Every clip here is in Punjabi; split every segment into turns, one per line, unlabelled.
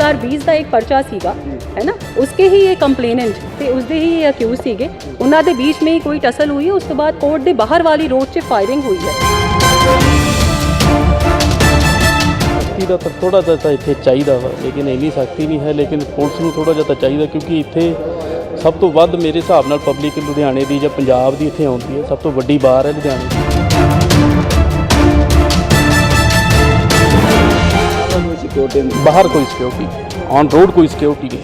2020 ਦਾ ਇੱਕ ਪਰਚਾ ਸੀਗਾ ਹੈ ਨਾ ਉਸਕੇ ਹੀ ਇਹ ਕੰਪਲੇਨੈਂਟ ਤੇ ਉਸਦੇ ਹੀ ਇਹ ਅਕਿਊਜ਼ ਸੀਗੇ। ਉਹਨਾਂ ਦੇ ਵਿੱਚ ਮੇਂ ਕੋਈ ਟਸਲ ਹੋਈ, ਉਸ ਤੋਂ ਬਾਅਦ ਕੋਰਟ ਦੇ ਬਾਹਰ ਵਾਲੀ ਰੋਡ 'ਚ ਫਾਇਰਿੰਗ ਹੋਈ ਹੈ।
ਸਖਤੀ ਦਾ ਤਾਂ ਥੋੜਾ ਜਿਹਾ ਤਾਂ ਇੱਥੇ ਚਾਹੀਦਾ ਵਾ, ਲੇਕਿਨ ਇੰਨੀ ਸਖਤੀ ਨਹੀਂ ਹੈ, ਲੇਕਿਨ ਪੁਲਿਸ ਨੂੰ ਥੋੜਾ ਜਿਹਾ ਤਾਂ ਚਾਹੀਦਾ, ਕਿਉਂਕਿ ਇੱਥੇ ਸਭ ਤੋਂ ਵੱਧ ਮੇਰੇ ਹਿਸਾਬ ਨਾਲ ਪਬਲਿਕ ਲੁਧਿਆਣੇ ਦੀ ਜਾਂ ਪੰਜਾਬ ਦੀ ਇੱਥੇ ਆਉਂਦੀ ਹੈ, ਸਭ ਤੋਂ ਵੱਡੀ ਬਾਰ ਹੈ ਲੁਧਿਆਣੇ ਦੀ। ਬਾਹਰ ਕੋਈ ਸਿਕਿਉਰਿਟੀ ਔਨ ਰੋਡ ਕੋਈ ਸਿਕਿਉਰਿਟੀ ਨਹੀਂ।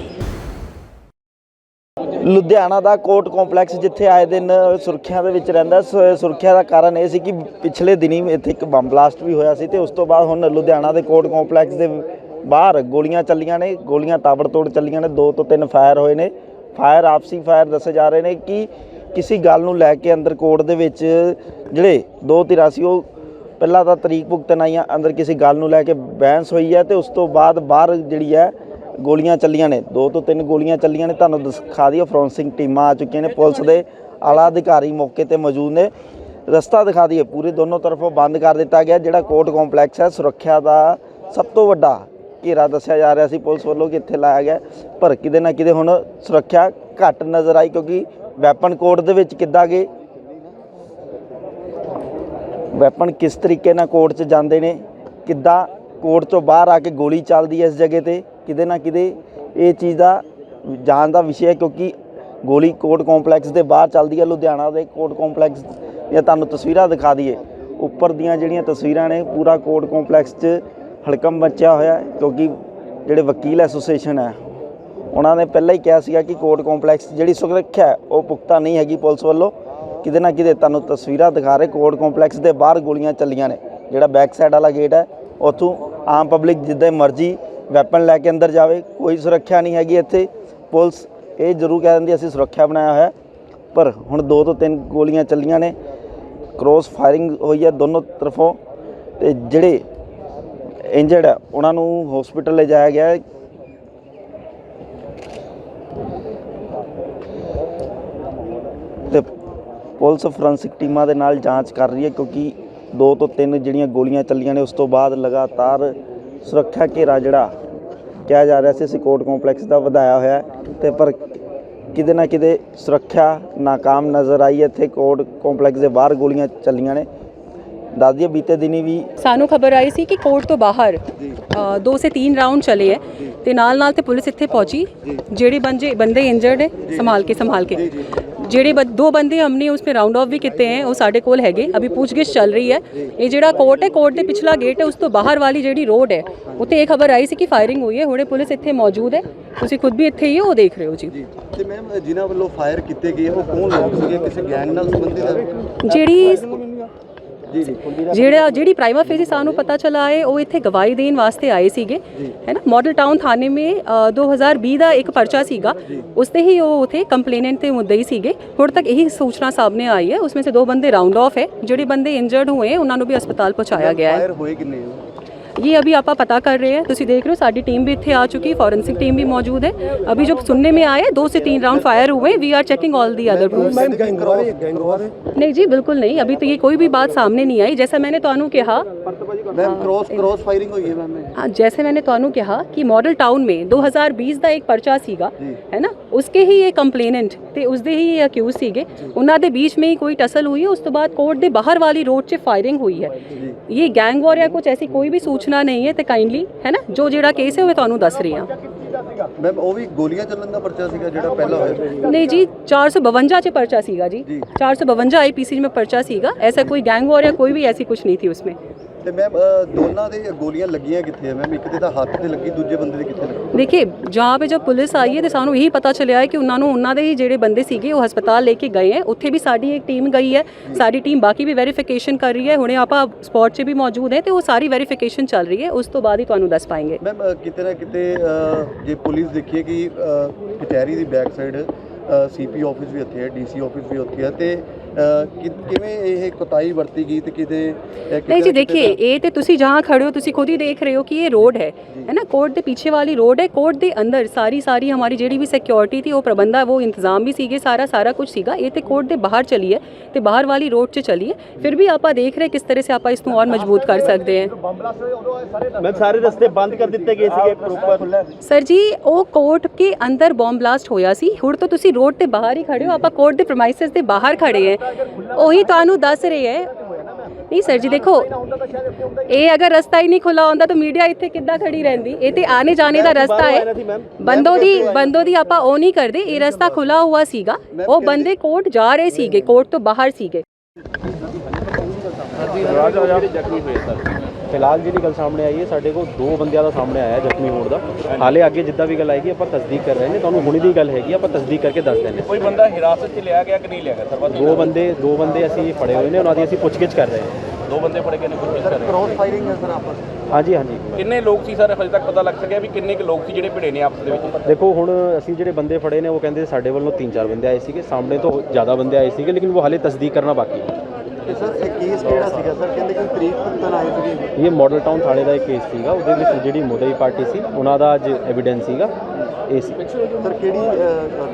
ਲੁਧਿਆਣਾ ਦਾ ਕੋਰਟ ਕੰਪਲੈਕਸ ਜਿੱਥੇ ਆਏ ਦਿਨ ਸੁਰੱਖਿਆ ਦੇ ਵਿੱਚ ਰਹਿੰਦਾ ਸੁ- ਸੁਰੱਖਿਆ ਦਾ ਕਾਰਨ ਇਹ ਸੀ ਕਿ ਪਿਛਲੇ ਦਿਨੀ ਇੱਥੇ ਇੱਕ ਬੰਬ ਬਲਾਸਟ ਵੀ ਹੋਇਆ ਸੀ ਤੇ ਉਸ ਤੋਂ ਬਾਅਦ ਹੁਣ ਲੁਧਿਆਣਾ ਦੇ ਕੋਰਟ ਕੰਪਲੈਕਸ ਦੇ ਬਾਹਰ ਗੋਲੀਆਂ ਚੱਲੀਆਂ ਨੇ ਗੋਲੀਆਂ ਤਾਬੜਤੋੜ ਚੱਲੀਆਂ ਨੇ ਦੋ ਤੋਂ ਤਿੰਨ ਫਾਇਰ ਹੋਏ ਨੇ। ਫਾਇਰ ਆਪਸੀ ਫਾਇਰ ਦੱਸੇ ਜਾ ਰਹੇ ਨੇ ਕਿ ਕਿਸੇ ਗੱਲ ਨੂੰ ਲੈ ਕੇ ਅੰਦਰ ਕੋਰਟ ਦੇ ਵਿੱਚ ਜਿਹੜੇ ਦੋ ਧਿਰਾਂ ਸੀ ਉਹ ਪਹਿਲਾਂ ਤਾਂ ਤਰੀਕ ਭੁਗਤਣ ਆਈਆਂ, ਅੰਦਰ ਕਿਸੇ ਗੱਲ ਨੂੰ ਲੈ ਕੇ ਬਹਿਸ ਹੋਈ ਹੈ ਤੇ ਉਸ ਤੋਂ ਬਾਅਦ ਬਾਹਰ ਜਿਹੜੀ ਹੈ ਗੋਲੀਆਂ ਚੱਲੀਆਂ ਨੇ। ਦੋ ਤੋਂ ਤਿੰਨ ਗੋਲੀਆਂ ਚੱਲੀਆਂ ਨੇ, ਤੁਹਾਨੂੰ ਦਿਖਾ ਦਈਏ ਫੋਰੈਂਸਿਕ ਟੀਮਾਂ ਆ ਚੁੱਕੀਆਂ ਨੇ, ਪੁਲਿਸ ਦੇ ਆਲਾ ਅਧਿਕਾਰੀ ਮੌਕੇ ਤੇ ਮੌਜੂਦ ਨੇ। ਰਸਤਾ ਦਿਖਾ ਦਈਏ, ਪੂਰੇ ਦੋਨੋਂ ਤਰਫੋਂ ਬੰਦ ਕਰ ਦਿੱਤਾ ਗਿਆ, ਜਿਹੜਾ ਕੋਰਟ ਕੰਪਲੈਕਸ ਹੈ, ਸੁਰੱਖਿਆ ਦਾ ਸਭ ਤੋਂ ਵੱਡਾ ਘੇਰਾ ਦੱਸਿਆ ਜਾ ਰਿਹਾ ਸੀ ਪੁਲਿਸ ਵੱਲੋਂ ਕਿ ਇੱਥੇ ਲਾਇਆ ਗਿਆ, ਪਰ ਕਿਤੇ ਨਾ ਕਿਤੇ ਹੁਣ ਸੁਰੱਖਿਆ ਘੱਟ ਨਜ਼ਰ ਆਈ, ਕਿਉਂਕਿ ਵੈਪਨ ਕੋਰਟ ਦੇ ਵਿੱਚ ਕਿੱਦਾਂ ਗਏ ਵੈਪਨ ਕਿਸ ਤਰੀਕੇ ਨਾਲ ਕੋਰਟ 'ਚ ਜਾਂਦੇ ਨੇ, ਕਿੱਦਾਂ ਕੋਰਟ ਤੋਂ ਬਾਹਰ ਆ ਕੇ ਗੋਲੀ ਚੱਲਦੀ ਹੈ ਇਸ ਜਗ੍ਹਾ ਤੇ, ਕਿਤੇ ਨਾ ਕਿਤੇ ਇਹ ਚੀਜ਼ ਦਾ ਜਾਣ ਦਾ ਵਿਸ਼ਾ ਹੈ ਕਿਉਂਕਿ ਗੋਲੀ ਕੋਰਟ ਕੰਪਲੈਕਸ ਦੇ ਬਾਹਰ ਚੱਲਦੀ ਹੈ, ਲੁਧਿਆਣਾ ਦੇ ਕੋਰਟ ਕੰਪਲੈਕਸ ਦੀਆਂ ਤੁਹਾਨੂੰ ਤਸਵੀਰਾਂ ਦਿਖਾ ਦਈਏ। ਉੱਪਰ ਦੀਆਂ ਜਿਹੜੀਆਂ ਤਸਵੀਰਾਂ ਨੇ, ਪੂਰਾ ਕੋਰਟ ਕੰਪਲੈਕਸ 'ਚ ਹੜਕਮ ਮਚਿਆ ਹੋਇਆ ਕਿਉਂਕਿ ਜਿਹੜੇ ਵਕੀਲ ਐਸੋਸੀਏਸ਼ਨ ਹੈ, ਉਹਨਾਂ ਨੇ ਪਹਿਲਾਂ ਹੀ ਕਿਹਾ ਸੀਗਾ ਕਿ ਕੋਰਟ ਕੰਪਲੈਕਸ 'ਚ ਜਿਹੜੀ ਸੁਰੱਖਿਆ ਉਹ ਪੁਖਤਾ ਨਹੀਂ ਹੈਗੀ ਪੁਲਿਸ ਵੱਲੋਂ। ਕਿਤੇ ਨਾ ਕਿਤੇ ਤੁਹਾਨੂੰ ਤਸਵੀਰਾਂ ਦਿਖਾ ਰਹੇ ਕੋਰਟ ਕੰਪਲੈਕਸ ਦੇ ਬਾਹਰ ਗੋਲੀਆਂ ਚੱਲੀਆਂ ਨੇ, ਜਿਹੜਾ ਬੈਕ ਸਾਈਡ ਵਾਲਾ ਗੇਟ ਹੈ, ਉੱਥੋਂ ਆਮ ਪਬਲਿਕ ਜਿੱਦਾਂ ਮਰਜ਼ੀ ਵੈਪਨ ਲੈ ਕੇ ਅੰਦਰ ਜਾਵੇ, ਕੋਈ ਸੁਰੱਖਿਆ ਨਹੀਂ ਹੈਗੀ ਇੱਥੇ, ਪੁਲਿਸ ਇਹ ਜ਼ਰੂਰ ਕਹਿ ਦਿੰਦੀ ਅਸੀਂ ਸੁਰੱਖਿਆ ਬਣਾਇਆ ਹੋਇਆ ਪਰ ਹੁਣ ਦੋ ਤੋਂ ਤਿੰਨ ਗੋਲੀਆਂ ਚੱਲੀਆਂ ਨੇ ਕ੍ਰੋਸ ਫਾਇਰਿੰਗ ਹੋਈ ਹੈ ਦੋਨੋਂ ਤਰਫੋਂ, ਤੇ ਜਿਹੜੇ ਇੰਜਰਡ ਹੈ, ਉਹਨਾਂ ਨੂੰ ਹਸਪੀਟਲ ਲਿਜਾਇਆ ਗਿਆ ਹੈ ਤੇ ਪੁਲਿਸ ਫੋਰੈਂਸਿਕ ਟੀਮਾਂ ਦੇ ਨਾਲ ਜਾਂਚ ਕਰ ਰਹੀ ਹੈ ਕਿਉਂਕਿ ਦੋ ਤੋਂ ਤਿੰਨ ਜਿਹੜੀਆਂ ਗੋਲੀਆਂ ਚੱਲੀਆਂ ਨੇ ਉਸ ਤੋਂ ਬਾਅਦ ਲਗਾਤਾਰ ਸੁਰੱਖਿਆ ਘੇਰਾ ਜਿਹੜਾ ਕਿਹਾ ਜਾ ਰਿਹਾ ਸੀ ਕੋਰਟ ਕੰਪਲੈਕਸ ਦਾ ਵਧਾਇਆ ਹੋਇਆ ਤੇ ਪਰ ਕਿਤੇ ਨਾ ਕਿਤੇ ਸੁਰੱਖਿਆ ਨਾਕਾਮ ਨਜ਼ਰ ਆਈ ਇੱਥੇ ਕੋਰਟ ਕੰਪਲੈਕਸ ਦੇ ਬਾਹਰ ਗੋਲੀਆਂ ਚੱਲੀਆਂ ਨੇ। ਦਈਏ ਬੀਤੇ ਦਿਨੀ ਵੀ
ਸਾਨੂੰ ਖਬਰ ਆਈ ਸੀ ਕਿ ਕੋਰਟ ਤੋਂ ਬਾਹਰ ਦੋ ਸੇ ਤਿੰਨ ਰਾਉਂਡ ਚਲੇ ਹੈ ਤੇ ਨਾਲ ਨਾਲ ਤੇ ਪੁਲਿਸ ਇੱਥੇ ਪਹੁੰਚੀ ਜਿਹੜੇ ਬੰਦੇ ਬੰਦੇ ਇੰਜਰਡ ਹੈ ਸੰਭਾਲ ਕੇ ਸੰਭਾਲ ਕੇ। ਜਿਹੜੇ ਦੋ ਬੰਦੇ ਹਮਨੇ ਉਸਮੇ ਰਾਉਂਡ ਆਫ ਵੀ ਕੀਤੇ ਹੈ ਉਹ ਸਾਡੇ ਕੋਲ ਹੈਗੇ। ਅਭੀ ਪੁੱਛਗਿੱਛ ਚੱਲ ਰਹੀ ਹੈ। ਇਹ ਜਿਹੜਾ ਕੋਰਟ ਹੈ ਕੋਰਟ ਦੇ ਪਿਛਲਾ ਗੇਟ ਹੈ ਉਸ ਤੋਂ ਬਾਹਰ ਵਾਲੀ ਜਿਹੜੀ ਰੋਡ ਹੈ ਉੱਥੇ ਇਹ ਖਬਰ ਆਈ ਸੀ ਕਿ ਫਾਇਰਿੰਗ ਹੋਈ ਹੈ। ਹੁਣੇ ਪੁਲਿਸ ਇੱਥੇ ਮੌਜੂਦ ਹੈ। ਤੁਸੀਂ ਖੁਦ ਵੀ ਇੱਥੇ ਹੀ ਹੋ ਉਹ ਦੇਖ ਰਹੇ ਹੋ ਜੀ।
ਤੇ ਮੈਮ ਜਿਨ੍ਹਾਂ ਵੱਲੋਂ ਫਾਇਰ ਕੀਤੇ ਗਏ ਉਹ ਕੌਣ ਲੋਕ ਸੀਗੇ? ਕਿਸੇ ਗੈਂਗ ਨਾਲ ਸੰਬੰਧਿਤ ਹੈ?
ਜਿਹੜੀ ਜਿਹੜਾ ਜਿਹੜੀ ਪ੍ਰਾਈਮਾ ਫੇਸੀ ਸਾਨੂੰ ਪਤਾ ਚਲਾ ਹੈ ਉਹ ਇੱਥੇ ਗਵਾਹੀ ਦੇਣ ਵਾਸਤੇ ਆਏ ਸੀਗੇ। ਹੈ ਨਾ? ਮਾਡਲ ਟਾਊਨ ਥਾਣੇ ਮੇ ਅ, 2020 ਦਾ ਇੱਕ ਪਰਚਾ ਸੀਗਾ। ਉਸ ਤੇ ਹੀ ਉਹ ਉਥੇ ਕੰਪਲੇਨੈਂਟ ਤੇ ਮੁੱਦਈ ਸੀਗੇ। ਹੁਣ ਤੱਕ ਇਹੀ ਸੂਚਨਾ ਸਾਹਮਣੇ ਆਈ ਹੈ। ਉਸਮੇ ਸੇ ਦੋ ਬੰਦੇ ਰਾਉਂਡ ਆਫ ਹੈ। ਜਿਹੜੇ ਬੰਦੇ ਇੰਜਰਡ ਹੋਏ ਉਹਨਾਂ ਨੂੰ ਵੀ ਹਸਪਤਾਲ ਪਹੁੰਚਾਇਆ ਗਿਆ ਹੈ।
ਫਾਇਰ ਹੋਏ ਕਿੰਨੇ?
ये अभी आप पता कर रहे हैं ਤੁਸੀਂ देख रहे हो साडी टीम भी ਇੱਥੇ ਆ ਚੁੱਕੀ फॉरेंसिक टीम भी मौजूद है अभी जो सुनने में आया दो से तीन राउंड फायर हुए we are checking all the other proofs नहीं जी बिल्कुल नहीं अभी तो ये कोई भी बात सामने नहीं आई जैसा मैंने ਤੁਹਾਨੂੰ ਕਿਹਾ
ਮੈਮ ਕ੍ਰੋਸ ਕ੍ਰੋਸ ਫਾਇਰਿੰਗ ਹੋਈ ਹੈ ਮੈਮ
हाँ, जैसे मैंने ਤੁਹਾਨੂੰ ਕਿਹਾ ਕਿ ਮਾਡਲ ਟਾਊਨ में 2020 ਦਾ ਇੱਕ ਪਰਚਾ ਸੀਗਾ ਹੈ ਨਾ ਉਸਕੇ ਹੀ ਇਹ ਕੰਪਲੇਨੈਂਟ ਤੇ ਉਸਦੇ ਹੀ ਇਹ ਅਕਿਊਜ਼ ਸੀਗੇ ਉਹਨਾਂ ਦੇ बीच में ही कोई टसल हुई है ਉਸ ਤੋਂ ਬਾਅਦ ਕੋਰਟ ਦੇ ਬਾਹਰ ਵਾਲੀ ਰੋਡ 'ਚ ਫਾਇਰਿੰਗ ਹੋਈ ਹੈ ਇਹ ਗੈਂਗ ਵਾਰ ਜਾਂ ਕੁਝ ਐਸੀ ਕੋਈ ਵੀ ਸੂਚਨਾ ਨਹੀਂ ਹੈ ਤੇ ਕਾਈਂਡਲੀ ਹੈ ਨਾ ਜੋ ਜਿਹੜਾ ਕੇਸ ਹੈ ਉਹ ਮੈਂ ਤੁਹਾਨੂੰ ਦੱਸ ਰਹੀ ਹਾਂ
ਮੈਮ ਉਹ ਵੀ ਗੋਲੀਆਂ ਚੱਲਣ ਦਾ ਪਰਚਾ ਸੀਗਾ ਜਿਹੜਾ ਪਹਿਲਾਂ ਹੋਇਆ
ਨਹੀਂ ਜੀ 452 ਚ ਪਰਚਾ ਸੀਗਾ ਜੀ 452 ਆਈਪੀਸੀ में पर्चा ਸੀਗਾ ऐसा कोई गैंग वॉर या कोई भी ऐसी कुछ नहीं थी उसमें
ਤੇ ਮੈਮ ਦੋਨਾਂ ਦੇ ਗੋਲੀਆਂ ਲੱਗੀਆਂ ਕਿੱਥੇ ਹੈ ਮੈਮ ਇੱਕ ਦੇ ਤਾਂ ਹੱਥ ਤੇ ਲੱਗੀ ਦੂਜੇ ਬੰਦੇ ਦੇ ਕਿੱਥੇ ਲੱਗੀ?
ਦੇਖिए जहाँ पे जब पुलिस आई है तो सानू यही पता चलिया है कि उन्होंने उन्होंने ही ਜਿਹੜੇ ਬੰਦੇ ਸੀਗੇ ਉਹ ਹਸਪਤਾਲ ਲੈ ਕੇ ਗਏ ਹੈ। ਉੱਥੇ ਵੀ ਸਾਡੀ ਇੱਕ ਟੀਮ ਗਈ ਹੈ ਸਾਡੀ ਟੀਮ ਬਾਕੀ ਵੀ ਵੈਰੀਫਿਕੇਸ਼ਨ ਕਰ ਰਹੀ ਹੈ। ਹੁਣੇ ਆਪਾਂ ਸਪੌਟ 'ਚ ਵੀ ਮੌਜੂਦ ਹੈ ਤੇ ਉਹ ਸਾਰੀ ਵੈਰੀਫਿਕੇਸ਼ਨ ਚੱਲ ਰਹੀ ਹੈ। ਉਸ ਤੋਂ ਬਾਅਦ ਹੀ ਤੁਹਾਨੂੰ ਦੱਸ ਪਾਏਗੇ।
ਮੈਮ ਕਿਤੇ ਨਾ ਕਿਤੇ ਜੇ ਪੁਲਿਸ ਦੇਖੀਏ ਕਿ ਕਚਹਿਰੀ ਦੀ ਬੈਕ ਸਾਈਡ ਸੀਪੀ ਆਫਿਸ ਵੀ ਉੱਥੇ ਹੈ ਡੀਸੀ ਆਫਿਸ ਵੀ ਉੱਥੇ ਹੈ ਤੇ ਕਿਵੇਂ ਇਹ ਕੁਤਾਈ ਵਰਤੀ ਗਈ ਤੇ ਕਿਤੇ
ਨਹੀਂ
ਜੀ ਦੇਖिए
ਇਹ
ਤੇ
ਤੁਸੀਂ ਜਹਾਂ ਖੜੇ ਹੋ ਤੁਸੀਂ ਖੁਦ ਹੀ ਦੇਖ ਰਹੇ ਹੋ ਕਿ ਇਹ ਰੋਡ ਹੈ। ਹੈ ਨਾ? ਕੋਰਟ ਦੇ ਪਿੱਛੇ ਵਾਲੀ ਰੋਡ ਹੈ ਕੋਰਟ ਦੇ ਅੰਦਰ ਸਾਰੀ ਸਾਰੀ ਹਮਾਰੀ ਜਿਹੜੀ ਵੀ ਸਿਕਿਉਰਿਟੀ ਥੀ ਉਹ ਪ੍ਰਬੰਧਾ ਉਹ ਇੰਤਜ਼ਾਮ ਵੀ ਸੀਗੇ ਸਾਰਾ ਸਾਰਾ ਕੁਝ ਸੀਗਾ। ਇਹ ਤੇ ਕੋਰਟ ਦੇ ਬਾਹਰ ਚਲੀਏ ਤੇ ਬਾਹਰ ਵਾਲੀ ਰੋਡ 'ਚ ਚਲੀ ਫਿਰ ਵੀ ਆਪਾਂ ਦੇਖ ਰਹੇ ਕਿਸ ਤਰ੍ਹਾਂ ਸੇ ਆਪਾਂ ਇਸ ਨੂੰ ਹੋਰ ਮਜ਼ਬੂਤ ਕਰ ਸਕਦੇ ਹਾਂ।
ਮੈਂ ਸਾਰੇ ਰਸਤੇ ਬੰਦ ਕਰ ਦਿੱਤੇ ਗਏ ਸੀਗੇ ਪ੍ਰੋਪਰ
ਸਰ ਜੀ ਉਹ ਕੋਰਟ ਕੇ ਅੰਦਰ ਬੰਬ ਬਲਾਸਟ ਹੋਇਆ ਸੀ। ਹੁਣ ਤਾਂ ਤੁਸੀਂ ਰੋਡ ਤੇ ਬਾਹਰ ਹੀ ਖੜੇ ਹੋ ਆਪਾਂ ਕੋਰਟ ਦੇ ਪ੍ਰਮਾਈਸਸ ਦੇ ਬਾਹਰ ਖੜੇ ਹੈ। ਉਹੀ ਤੁਹਾਨੂੰ ਦੱਸ ਰਹੇ ਹੈ। ਨਹੀਂ ਸਰ ਜੀ ਦੇਖੋ ਇਹ ਅਗਰ ਰਸਤਾ ਹੀ ਨਹੀਂ ਖੁੱਲਾ ਹੁੰਦਾ ਤਾਂ ਮੀਡੀਆ ਇੱਥੇ ਕਿੱਦਾਂ ਖੜੀ ਰਹਿੰਦੀ? ਇਹ ਤੇ ਆਨੇ ਜਾਣੇ ਦਾ ਰਸਤਾ ਹੈ। ਬੰਦੋ ਦੀ ਬੰਦੋ ਦੀ ਆਪਾਂ ਉਹ ਨਹੀਂ ਕਰਦੇ। ਇਹ ਰਸਤਾ ਖੁੱਲਾ ਹੁਆ ਸੀਗਾ। ਉਹ ਬੰਦੇ ਕੋਰਟ ਜਾ ਰਹੇ ਸੀਗੇ ਕੋਰਟ ਤੋਂ ਬਾਹਰ ਸੀਗੇ।
ਜਿਹੜੇ ਜ਼ਖਮੀ ਹੋਏ ਸਰ ਫਿਲਹਾਲ ਜਿਹੜੀ ਗੱਲ ਸਾਹਮਣੇ ਆਈ ਹੈ ਸਾਡੇ ਕੋਲ ਦੋ ਬੰਦਿਆਂ ਦਾ ਸਾਹਮਣੇ ਆਇਆ ਹੈ ਜ਼ਖਮੀ ਹੋਣ ਦਾ। ਹਾਲੇ ਅੱਗੇ ਜਿੱਦਾਂ ਵੀ ਗੱਲ ਆਏਗੀ ਆਪਾਂ ਤਸਦੀਕ ਕਰ ਰਹੇ ਨੇ ਤੁਹਾਨੂੰ ਹੁਣੀ ਦੀ ਗੱਲ ਹੈਗੀ ਆਪਾਂ ਤਸਦੀਕ ਕਰਕੇ ਦੱਸ ਦਿੰਦੇ
ਕੋਈ ਬੰਦਾ ਹਿਰਾਸਤ 'ਚ ਲਿਆ ਗਿਆ ਕਿ ਨਹੀਂ ਲਿਆ ਗਿਆ? ਸਰ
ਦੋ ਬੰਦੇ ਦੋ ਬੰਦੇ ਅਸੀਂ ਫੜੇ ਹੋਏ ਨੇ ਉਹਨਾਂ ਦੀ ਅਸੀਂ ਪੁੱਛਗਿੱਛ ਕਰ ਰਹੇ ਹਾਂ।
ਦੋ ਬੰਦੇ ਫੜੇ ਗਏ ਨੇ ਕੋਈ ਕਰ ਰਹੇ
ਕ੍ਰੋਸ ਫਾਇਰਿੰਗ ਹੈ ਸਰ ਆਪਸ
ਹਾਂਜੀ ਹਾਂਜੀ।
ਕਿੰਨੇ ਲੋਕ ਸੀ ਸਰ? ਹਜੇ ਤੱਕ ਪਤਾ ਲੱਗ ਸਕਿਆ ਵੀ ਕਿੰਨੇ ਕੁ ਲੋਕ ਸੀ ਜਿਹੜੇ ਭਿੜੇ ਨੇ ਆਪਸ ਦੇ ਵਿੱਚ?
ਦੇਖੋ ਹੁਣ ਅਸੀਂ ਜਿਹੜੇ ਬੰਦੇ ਫੜੇ ਨੇ ਉਹ ਕਹਿੰਦੇ ਸਾਡੇ ਵੱਲੋਂ ਤਿੰਨ ਚਾਰ ਬੰਦੇ ਆਏ ਸੀਗੇ। ਸਾਹਮਣੇ ਤੋਂ ਜ਼ਿਆਦਾ ਬੰਦੇ ਆਏ ਸੀਗੇ ਲੇਕਿਨ ਉਹ ਹਾਲੇ ਤਸਦੀਕ ਕਰਨਾ ਬਾਕੀ ਹੈ।
ਸਰ ਕਿਹੜਾ ਸੀਗਾ ਸਰ ਕਹਿੰਦੇ ਕਿ ਤਰੀਕ ਭੁਗਤਣ ਆਏ ਸੀਗੇ।
ਇਹ ਮਾਡਲ ਟਾਊਨ ਥਾਣੇ ਦਾ ਇੱਕ ਕੇਸ ਸੀਗਾ ਉਹਦੇ ਵਿੱਚ ਜਿਹੜੀ ਮੁਦਈ ਪਾਰਟੀ ਸੀ ਉਹਨਾਂ ਦਾ ਅੱਜ ਐਵੀਡੈਂਸ ਸੀਗਾ ਇਹ ਸੀ।
ਸਰ ਕਿਹੜੀ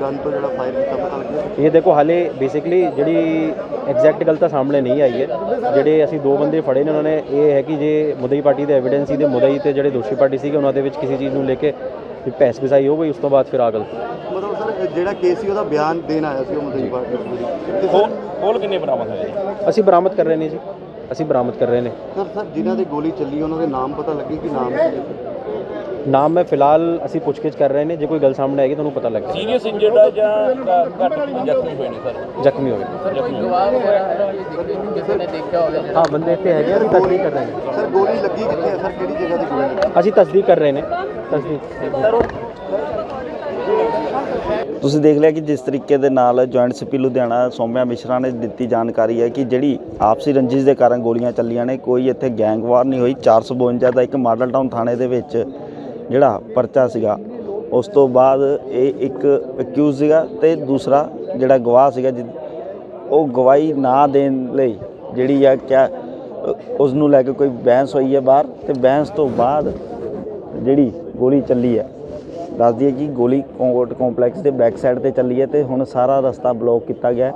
ਗਨ ਤੋਂ ਜਿਹੜਾ ਫਾਇਰ ਕੀਤਾ ਪਤਾ ਲੱਗਿਆ?
ਇਹ ਦੇਖੋ ਹਾਲੇ ਬੇਸਿਕਲੀ ਜਿਹੜੀ ਐਗਜ਼ੈਕਟ ਗੱਲ ਤਾਂ ਸਾਹਮਣੇ ਨਹੀਂ ਆਈ ਹੈ। ਜਿਹੜੇ ਅਸੀਂ ਦੋ ਬੰਦੇ ਫੜੇ ਨੇ ਉਹਨਾਂ ਨੇ ਇਹ ਹੈ ਕਿ ਜੇ ਮੁਦਈ ਪਾਰਟੀ ਦੇ ਐਵੀਡੈਂਸ ਸੀ ਦੇ ਮੁਦਈ ਤੇ ਜਿਹੜੇ ਦੋਸ਼ੀ ਪਾਰਟੀ ਸੀਗੇ ਉਹਨਾਂ ਦੇ ਵਿੱਚ ਕਿਸੇ ਚੀਜ਼ ਨੂੰ ਲੈ ਕੇ ਭੈਸ ਵਿਸਾਈ ਹੋ ਗਈ ਉਸ ਤੋਂ ਬਾਅਦ ਫਿਰ ਆ ਗੱਲ
ਮਤਲਬ ਜਿਹੜਾ ਕੇਸ ਸੀ ਉਹਦਾ ਬਿਆਨ ਦੇਣ ਆਇਆ ਸੀ ਉਹ ਮੁੰਡੇ ਦੀ ਪਾਰਟੀ ਸਰ
ਖੋਲ ਕਿੰਨੇ ਬਰਾਮਦ ਹੋਏ?
ਅਸੀਂ ਬਰਾਮਦ ਕਰ ਰਹੇ ਨੇ ਜੀ। ਅਸੀਂ ਬਰਾਮਦ ਕਰ ਰਹੇ ਨੇ।
ਸਰ ਸਰ ਜਿਨ੍ਹਾਂ ਦੇ ਗੋਲੀ ਚੱਲੀ ਉਹਨਾਂ ਦੇ ਨਾਮ ਪਤਾ ਲੱਗੇ ਕਿ ਨਾਮ ਕੀ
ਨਾਮ ਮੈਂ ਫਿਲਹਾਲ ਅਸੀਂ ਪੁੱਛਗਿੱਛ ਕਰ ਰਹੇ ਨੇ। ਜੇ ਕੋਈ ਗੱਲ ਸਾਹਮਣੇ ਆਏਗੀ ਤੁਹਾਨੂੰ ਪਤਾ ਲੱਗ ਜਾਏਗਾ।
ਸੀਰੀਅਸ ਇੰਜਰਡ ਆ ਜਾਂ ਘੱਟ ਜ਼ਖਮੀ ਹੋਏ ਨੇ ਸਰ?
ਜ਼ਖਮੀ ਹੋ ਗਏ
ਜ਼ਖਮੀ
ਹਾਂ ਬੰਦੇ ਇੱਥੇ ਹੈਗੇ ਅਸੀਂ ਤਸਦੀਕ ਕਰ ਰਹੇ ਨੇ
ਸਰ ਗੋਲੀ ਲੱਗੀ ਕਿੱਥੇ ਹੈ? ਸਰ ਕਿਹੜੀ ਜਗ੍ਹਾ ਤੇ ਗੋਲੀ ਲੱਗੀ?
ਅਸੀਂ ਤਸਦੀਕ ਕਰ ਰਹੇ ਨੇ। ਤਸਦੀਕ।
ਤੁਸੀਂ ਦੇਖ ਲਿਆ ਕਿ ਜਿਸ ਤਰੀਕੇ ਦੇ ਨਾਲ ਜੁਆਇੰਟ ਸੀਪੀ ਲੁਧਿਆਣਾ ਸੋਮਿਆ ਮਿਸ਼ਰਾ ਨੇ ਦਿੱਤੀ ਜਾਣਕਾਰੀ ਹੈ ਕਿ ਜਿਹੜੀ ਆਪਸੀ ਰੰਜਿਸ਼ ਦੇ ਕਾਰਨ ਗੋਲੀਆਂ ਚੱਲੀਆਂ ਨੇ, ਕੋਈ ਇੱਥੇ ਗੈਂਗਵਾਰ ਨਹੀਂ ਹੋਈ। 452 ਦਾ ਇੱਕ ਮਾਡਲ ਟਾਊਨ ਥਾਣੇ ਦੇ ਵਿੱਚ ਜਿਹੜਾ ਪਰਚਾ ਸੀਗਾ, ਉਸ ਤੋਂ ਬਾਅਦ ਇਹ ਇੱਕ ਅਕਿਊਜ਼ ਸੀਗਾ ਤੇ ਦੂਸਰਾ ਜਿਹੜਾ ਗਵਾਹ ਸੀਗਾ ਜਿ- ਉਹ ਗਵਾਹੀ ਨਾ ਦੇਣ ਲਈ ਜਿਹੜੀ ਆ ਕਿਆ ਉਸ ਨੂੰ ਲੈ ਕੇ ਕੋਈ ਬਹਿਸ ਹੋਈ ਹੈ ਬਾਹਰ ਤੇ ਬਹਿਸ ਤੋਂ ਬਾਅਦ ਜਿਹੜੀ ਗੋਲੀ ਚੱਲੀ ਹੈ। ਦੱਸ ਦਈਏ ਕਿ ਗੋਲੀ ਕੋਰਟ ਕੰਪਲੈਕਸ ਦੇ ਬੈਕ ਸਾਈਡ ਤੇ ਚੱਲੀ ਹੈ ਤੇ ਹੁਣ ਸਾਰਾ ਰਸਤਾ ਬਲੌਕ ਕੀਤਾ ਗਿਆ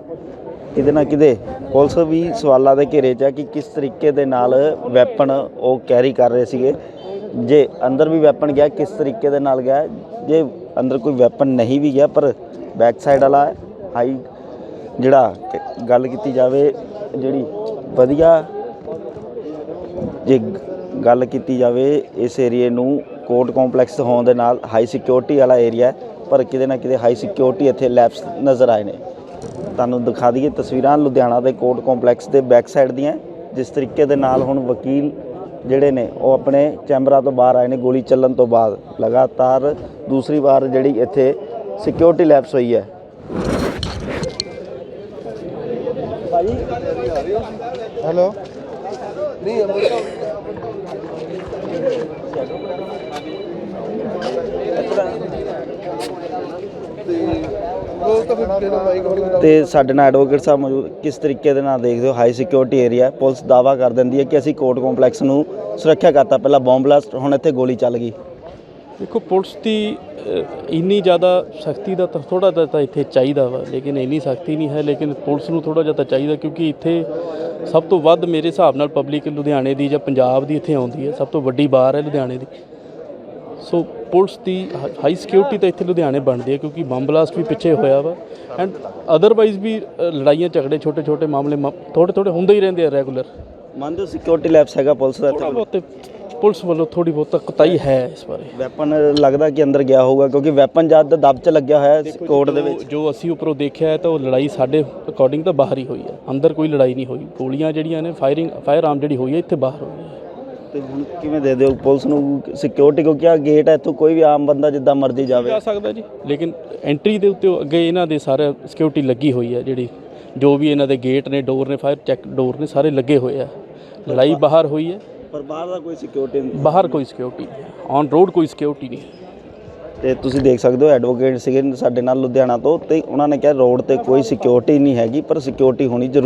ਕਿਤੇ ਨਾ ਕਿਤੇ ਪੁਲਿਸ ਵੀ ਸਵਾਲਾਂ ਦੇ ਘੇਰੇ 'ਚ ਹੈ ਕਿ ਕਿਸ ਤਰੀਕੇ ਦੇ ਨਾਲ ਵੈਪਨ ਉਹ ਕੈਰੀ ਕਰ ਰਹੇ ਸੀਗੇ। ਜੇ ਅੰਦਰ ਵੀ ਵੈਪਨ ਗਿਆ, ਕਿਸ ਤਰੀਕੇ ਦੇ ਨਾਲ ਗਿਆ? ਜੇ ਅੰਦਰ ਕੋਈ ਵੈਪਨ ਨਹੀਂ ਵੀ ਗਿਆ, ਪਰ ਬੈਕ ਸਾਈਡ ਵਾਲਾ ਹਾਈ ਜਿਹੜਾ ਗੱਲ ਕੀਤੀ ਜਾਵੇ, ਜਿਹੜੀ ਵਧੀਆ ਜੇ ਗੱਲ ਕੀਤੀ ਜਾਵੇ ਇਸ ਏਰੀਏ ਨੂੰ ਕੋਰਟ ਕੰਪਲੈਕਸ ਹੋਣ ਦੇ ਨਾਲ ਹਾਈ ਸਿਕਿਉਰਿਟੀ ਵਾਲਾ ਏਰੀਆ ਹੈ ਪਰ ਕਿਤੇ ਨਾ ਕਿਤੇ ਹਾਈ ਸਿਕਿਉਰਿਟੀ ਇੱਥੇ ਲੈਪਸ ਨਜ਼ਰ ਆਏ ਨੇ। ਤੁਹਾਨੂੰ ਦਿਖਾ ਦਈਏ ਤਸਵੀਰਾਂ ਲੁਧਿਆਣਾ ਦੇ ਕੋਰਟ ਕੰਪਲੈਕਸ ਦੇ ਬੈਕ ਸਾਈਡ ਦੀਆਂ ਜਿਸ ਤਰੀਕੇ ਦੇ ਨਾਲ ਹੁਣ ਵਕੀਲ ਜਿਹੜੇ ਨੇ ਉਹ ਆਪਣੇ ਚੈਂਬਰਾਂ ਤੋਂ ਬਾਹਰ ਆਏ ਨੇ ਗੋਲੀ ਚੱਲਣ ਤੋਂ ਬਾਅਦ। ਲਗਾਤਾਰ ਦੂਸਰੀ ਵਾਰ ਜਿਹੜੀ ਇੱਥੇ ਸਿਕਿਉਰਿਟੀ ਲੈਪਸ ਹੋਈ ਹੈ।
ਹੈਲੋ?
ਤੇ ਸਾਡੇ ਨਾਲ ਐਡਵੋਕੇਟ ਸਾਹਿਬ ਮੌਜੂਦ ਕਿਸ ਤਰੀਕੇ ਦੇ ਨਾਲ ਦੇਖਦੇ ਹੋ ਹਾਈ ਸਿਕਿਉਰਿਟੀ ਏਰੀਆ ਪੁਲਿਸ ਦਾਵਾ ਕਰ ਦਿੰਦੀ ਹੈ ਕਿ ਅਸੀਂ ਕੋਰਟ ਕੰਪਲੈਕਸ ਨੂੰ ਸੁਰੱਖਿਆ ਕਰਤਾ। ਪਹਿਲਾਂ ਬੰਬ ਬਲਾਸਟ ਹੁਣ ਇੱਥੇ ਗੋਲੀ ਚੱਲ ਗਈ।
ਦੇਖੋ ਪੁਲਿਸ ਦੀ ਇੰਨੀ ਜ਼ਿਆਦਾ ਸਖਤੀ ਦਾ ਤਾਂ ਥੋੜਾ ਜਿਹਾ ਤਾਂ ਇੱਥੇ ਚਾਹੀਦਾ ਵਾ ਲੇਕਿਨ ਇੰਨੀ ਸਖਤੀ ਨਹੀਂ ਹੈ ਲੇਕਿਨ ਪੁਲਿਸ ਨੂੰ ਥੋੜਾ ਜਿਹਾ ਤਾਂ ਚਾਹੀਦਾ ਕਿਉਂਕਿ ਇੱਥੇ ਸਭ ਤੋਂ ਵੱਧ ਮੇਰੇ ਹਿਸਾਬ ਨਾਲ ਪਬਲਿਕ ਲੁਧਿਆਣੇ ਦੀ ਜਾਂ ਪੰਜਾਬ ਦੀ ਇੱਥੇ ਆਉਂਦੀ ਹੈ ਸਭ ਤੋਂ ਵੱਡੀ ਬਾਰ ਹੈ ਲੁਧਿਆਣੇ ਦੀ। ਸੋ ਪੁਲਿਸ ਦੀ ਹਾਈ ਸਿਕਿਉਰਿਟੀ ਤਾਂ ਇੱਥੇ ਲੁਧਿਆਣੇ ਬਣਦੀ ਹੈ ਕਿਉਂਕਿ ਬੰਬ ਬਲਾਸਟ ਵੀ ਪਿੱਛੇ ਹੋਇਆ ਵਾ ਐਂਡ ਅਦਰਵਾਈਜ਼ ਵੀ ਲੜਾਈਆਂ ਝਗੜੇ ਛੋਟੇ ਛੋਟੇ ਮਾਮਲੇ ਥੋੜੇ ਥੋੜੇ ਹੁੰਦੇ ਹੀ ਰਹਿੰਦੇ ਆ ਰੈਗੂਲਰ
ਮੰਨਦੇ ਹੋ ਸਿਕਿਉਰਿਟੀ ਲੈਪਸ ਹੈਗਾ ਪੁਲਿਸ ਦਾ
ਥੋੜਾ ਬਹੁਤ ਪੁਲਿਸ ਵੱਲੋਂ ਥੋੜੀ ਬਹੁਤ ਕੁਤਾਈ ਹੈ ਇਸ ਬਾਰੇ।
ਵੈਪਨ ਲੱਗਦਾ ਕਿ ਅੰਦਰ ਗਿਆ ਹੋਊਗਾ ਕਿਉਂਕਿ ਵੈਪਨ ਜਦ ਦਬ 'ਚ ਲੱਗਿਆ ਹੋਇਆ ਹੈ ਕੋਰਟ ਦੇ ਵਿੱਚ।
ਜੋ- ਅਸੀਂ ਉੱਪਰੋਂ ਦੇਖਿਆ ਹੈ ਤਾਂ ਉਹ ਲੜਾਈ ਸਾਡੇ ਅਕੋਰਡਿੰਗ ਤਾਂ ਬਾਹਰ ਹੀ ਹੋਈ ਹੈ। ਅੰਦਰ ਕੋਈ ਲੜਾਈ ਨਹੀਂ ਹੋਈ। ਗੋਲੀਆਂ ਜਿਹੜੀਆਂ ਨੇ ਫਾਇਰਿੰਗ ਫਾਇਰ ਆਰਮ ਜਿਹੜੀ ਹੋਈ ਹੈ ਇੱਥੇ ਬਾਹਰ ਹੋਈ ਹੈ।
ਤੇ ਹੁਣ ਕਿਵੇਂ ਦੇ ਦਿਓ ਪੁਲਿਸ ਨੂੰ ਸਿਕਿਉਰਿਟੀ ਕਿਉਂਕਿ ਆ ਗੇਟ ਹੈ ਇੱਥੋਂ ਕੋਈ ਵੀ ਆਮ ਬੰਦਾ ਜਿੱਦਾਂ ਮਰਜ਼ੀ ਜਾਵੇ।
ਜਾ ਸਕਦਾ ਜੀ। ਲੇਕਿਨ ਐਂਟਰੀ ਦੇ ਉੱਤੇ ਅੱਗੇ ਇਹਨਾਂ ਦੇ ਸਾਰੇ ਸਿਕਿਉਰਿਟੀ ਲੱਗੀ ਹੋਈ ਹੈ ਜਿਹੜੀ ਜੋ ਵੀ ਇਹਨਾਂ ਦੇ ਗੇਟ ਨੇ ਡੋਰ ਨੇ ਫਾਇਰ ਚੈੱਕ ਡੋਰ ਨੇ ਸਾਰੇ ਲੱਗੇ ਹੋਏ ਆ। ਲੜਾਈ ਬਾਹਰ ਹੋਈ ਹੈ।
ਪਰ ਬਾਹਰ ਦਾ ਕੋਈ ਸਿਕਿਉਰਿਟੀ
ਬਾਹਰ ਕੋਈ ਸਿਕਿਉਰਿਟੀ ਨਹੀਂ। ਔਨ ਰੋਡ ਕੋਈ ਸਿਕਿਉਰਿਟੀ ਨਹੀਂ।
ਤੇ ਤੁਸੀਂ ਦੇਖ ਸਕਦੇ ਹੋ ਐਡਵੋਕੇਟ ਸੀਗੇ ਸਾਡੇ ਨਾਲ ਲੁਧਿਆਣਾ ਤੋਂ ਤੇ ਉਹਨਾਂ ਨੇ ਕਿਹਾ ਰੋਡ ਤੇ ਕੋਈ ਸਿਕਿਉਰਿਟੀ ਨਹੀਂ ਹੈਗੀ ਪਰ ਸਿਕਿਉਰਿਟੀ ਹੋਣੀ ਜ਼ਰੂਰੀ